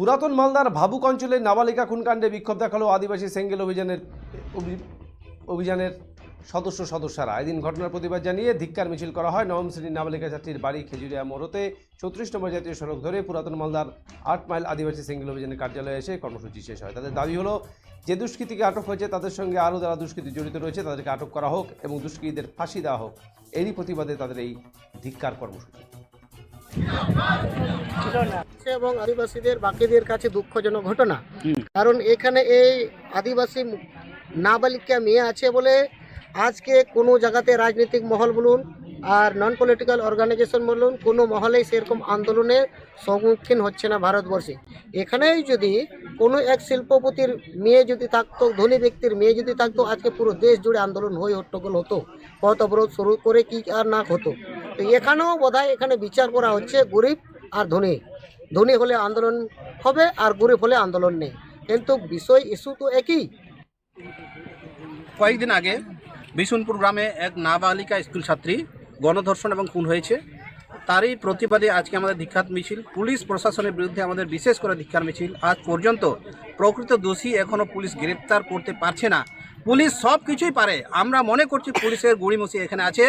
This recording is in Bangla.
পুরাতন মালদার ভাবুক অঞ্চলের নাবালিকা খুনকাণ্ডে বিক্ষোভ দেখাল আদিবাসী সেঙ্গেল অভিযানের অভি- অভিযানের সদস্য সদস্যরা। এদিন ঘটনার প্রতিবাদ জানিয়ে ধিক্কার মিছিল করা হয় নবম শ্রেণির নাবালিকা ছাত্রীর বাড়ি খেজুরিয়া মোড়তে। চৌত্রিশ নম্বর জাতীয় সড়ক ধরে পুরাতন মালদার আট মাইল আদিবাসী সেঙ্গেল অভিযানের কার্যালয়ে এসে কর্মসূচি শেষ হয়। তাদের দাবি হলো, যে দুষ্কৃতীকে আটক হয়েছে তাদের সঙ্গে আরও যারা দুষ্কৃতী জড়িত রয়েছে তাদেরকে আটক করা হোক এবং দুষ্কৃতীদের ফাঁসি দেওয়া হোক, এরই প্রতিবাদে তাদের এই ধিক্কার কর্মসূচি। এবং আদিবাসীদের বাকিদের কাছে দুঃখজনক ঘটনা। কারণ এখানে এই আদিবাসী নাবালিকা মেয়ে আছে বলে আজকে কোনো জায়গাতে রাজনৈতিক মহল বলুন আর নন পলিটিক্যাল অর্গানাইজেশন বলুন কোনো মহলেই সেরকম আন্দোলনের সম্মুখীন হচ্ছে না ভারতবর্ষে। এখানেই যদি কোনো এক শিল্পপতির মেয়ে যদি থাকতো ধনী ব্যক্তির মেয়ে যদি থাকতো আজকে পুরো দেশ জুড়ে আন্দোলন হয়ে হট্টগোল হতো। পথ অবরোধ শুরু করে কি আর না হতো। তো এখানেও বোধহয় এখানে বিচার করা হচ্ছে গরিব আর ধনী। ধনী হলে আন্দোলন হবে আর গরিব হলে আন্দোলন নেই। কিন্তু বিষয় ইস্যু তো একই। কয়েকদিন আগে বিশুনপুর গ্রামে এক নাবালিকা স্কুল ছাত্রী গণধর্ষণ এবং খুন হয়েছে। তারই প্রতিবাদে আজকে আমাদের দীক্ষাত মিছিল। পুলিশ প্রশাসনের বিরুদ্ধে আমাদের বিশেষ করে ধিক্ষার মিছিল। আজ পর্যন্ত প্রকৃত দোষী এখনও পুলিশ গ্রেপ্তার করতে পারছে না। পুলিশ সব কিছুই পারে। আমরা মনে করছি পুলিশের গুড়িমসি এখানে আছে।